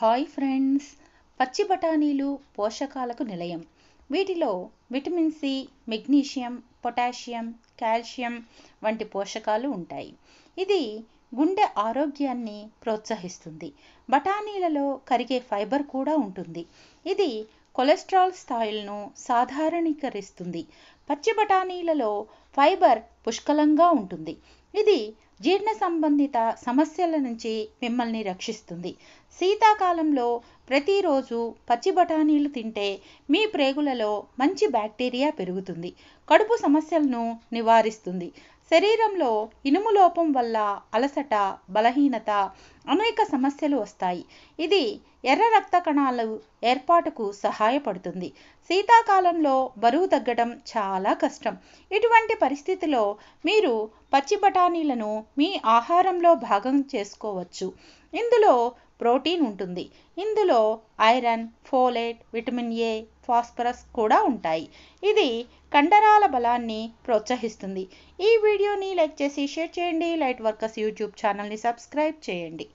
Hi friends. పచ్చి బఠానీలు పోషకాలకు నిలయం. వీటిలో vitamin C magnesium potassium calcium వంటి పోషకాలు ఉంటాయి. ఇది గుండె ఆరోగ్యాన్ని ప్రోత్సహిస్తుంది. బఠానీలలో కరిగే ఫైబర్ కూడా ఉంటుంది. ఇది కొలెస్ట్రాల్ స్థాయిలను సాధారణీకరిస్తుంది. పచ్చి బఠానీలలో ఫైబర్ పుష్కలంగా ఉంటుంది. ఇది జీర్ణ సంబంధిత సమస్యల నుంచి మిమ్మల్ని రక్షిస్తుంది. శీతాకాలంలో ప్రతిరోజు పచ్చి బఠానీలు తింటే మీ ప్రేగులలో మంచి బ్యాక్టీరియా పెరుగుతుంది. కడుపు సమస్యలను నివారిస్తుంది. శరీరంలో ఇనుము లోపం వల్ల అలసట బలహీనత అనేక సమస్యలు వస్తాయి. ఇది ఎర్ర రక్త కణాలు ఏర్పాటుకు సహాయపడుతుంది. శీతాకాలంలో బరువు తగ్గడం చాలా కష్టం. ఇటువంటి పరిస్థితిలో మీరు పచ్చి బఠానీలను మీ ఆహారంలో భాగం చేసుకోవచ్చు. ఇందులో ప్రోటీన్ ఉంటుంది. ఇందులో iron folate vitamin A phosphorus కూడా ఉంటాయి. ఇది కండరాల బలాన్ని ప్రోత్సహిస్తుంది. ఈ వీడియోని లైక్ చేసి షేర్ చేయండి. లైట్ వర్కర్స్ యూట్యూబ్ ఛానల్ని సబ్స్క్రైబ్ చేయండి.